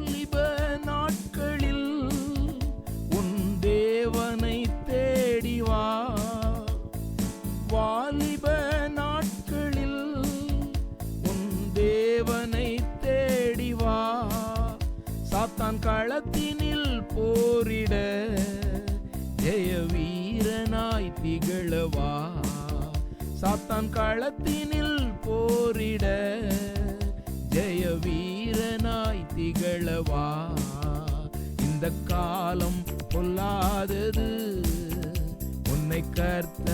வாலிப நாட்களில் உன் தேவனை தேடி வா. வாலிப நாட்களில் உன் தேவனை தேடி வா. சாத்தான் களத்தினில் போரிட ஜெய வீரனாய் திகழவா. சாத்தான் களத்தினில் போரிட இந்த காலம் பொல்லாதது. உன்னை கர்த்த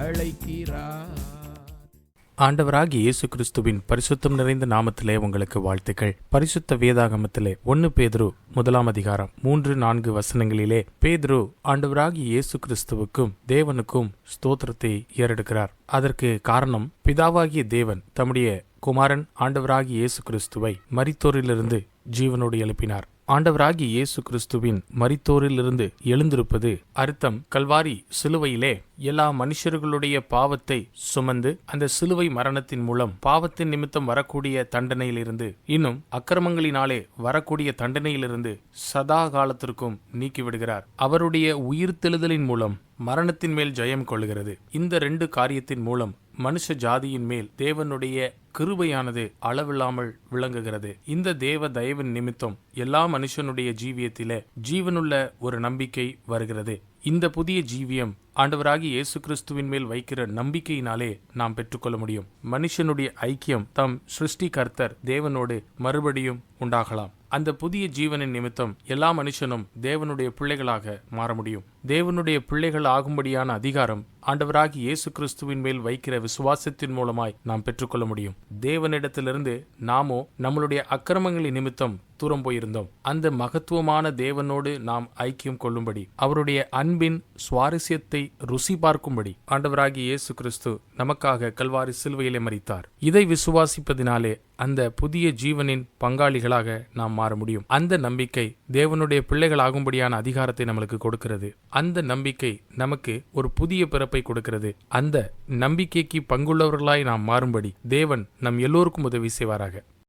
அழைக்கிறார். ஆண்டவராகி இயேசு கிறிஸ்துவின் பரிசுத்தம் நிறைந்த நாமத்திலே உங்களுக்கு வாழ்த்துக்கள். பரிசுத்த வேதாகமத்திலே ஒன்னு பேதுரு முதலாம் அதிகாரம் மூன்று நான்கு வசனங்களிலே பேதுரு ஆண்டவராகி இயேசு கிறிஸ்துவுக்கும் தேவனுக்கும் ஸ்தோத்திரத்தை ஏறெடுக்கிறார். அதற்கு காரணம் பிதாவாகிய தேவன் தம்முடைய குமாரன் ஆண்டவராகி இயேசு கிறிஸ்துவை மரித்தோரிலிருந்து ஜீவனோடு எழுப்பினார். ஆண்டவராகி இயேசு கிறிஸ்துவின் மரித்தோரிலிருந்து எழுந்திருப்பது அர்த்தம். கல்வாரி சிலுவையிலே எல்லா மனுஷர்களுடைய பாவத்தை சுமந்து அந்த சிலுவை மரணத்தின் மூலம் பாவத்தின் நிமித்தம் வரக்கூடிய தண்டனையிலிருந்து இன்னும் அக்கிரமங்களினாலே வரக்கூடிய தண்டனையிலிருந்து சதா காலத்திற்கும் நீக்கிவிடுகிறார். அவருடைய உயிர்த்தெழுதலின் மூலம் மரணத்தின் மேல் ஜெயம் கொள்கிறது இந்த ரெண்டு காரியத்தின் மூலம் மனுஷ ஜாதியின் மேல் தேவனுடைய கிருபையானது அளவில்லாமல் விளங்குகிறது. இந்த தேவ தயவின் நிமித்தம் எல்லா மனுஷனுடைய ஜீவியத்திலே ஜீவனுள்ள ஒரு நம்பிக்கை வருகிறது. இந்த புதிய ஜீவியம் ஆண்டவராகி இயேசு கிறிஸ்துவின் மேல் வைக்கிற நம்பிக்கையினாலே நாம் பெற்றுக்கொள்ள முடியும். மனுஷனுடைய ஐக்கியம் தம் சிருஷ்டி கர்த்தர் தேவனோடு மறுபடியும் உண்டாகலாம். அந்த புதிய ஜீவனின் நிமித்தம் எல்லா மனுஷனும் தேவனுடைய பிள்ளைகளாக மாற முடியும். தேவனுடைய பிள்ளைகள் ஆகும்படியான அதிகாரம் ஆண்டவராகி இயேசு கிறிஸ்துவின் மேல் வைக்கிற விசுவாசத்தின் மூலமாய் நாம் பெற்றுக்கொள்ள முடியும். தேவனிடத்திலிருந்து நாமோ நம்மளுடைய அக்கிரமங்களின் நிமித்தம் தூரம் போயிருந்தோம். அந்த மகத்துவமான தேவனோடு நாம் ஐக்கியம் கொள்ளும்படி அவருடைய அன்பின் சுவாரஸ்யத்தை ருசி பார்க்கும்படி ஆண்டவராகிய இயேசு கிறிஸ்து நமக்காக கல்வாரி சிலுவையிலே மறித்தார் இதை விசுவாசிப்பதினாலே அந்த புதிய ஜீவனின் பங்காளிகளாக நாம் மாற முடியும். அந்த நம்பிக்கை தேவனுடைய பிள்ளைகளாகும்படியான அதிகாரத்தை நம்மளுக்கு கொடுக்கிறது. அந்த நம்பிக்கை நமக்கு ஒரு புதிய பிறப்பை கொடுக்கிறது. அந்த நம்பிக்கைக்கு பங்குள்ளவர்களாய் நாம் மாறும்படி தேவன் நம் எல்லோருக்கும் உதவி செய்வாராக.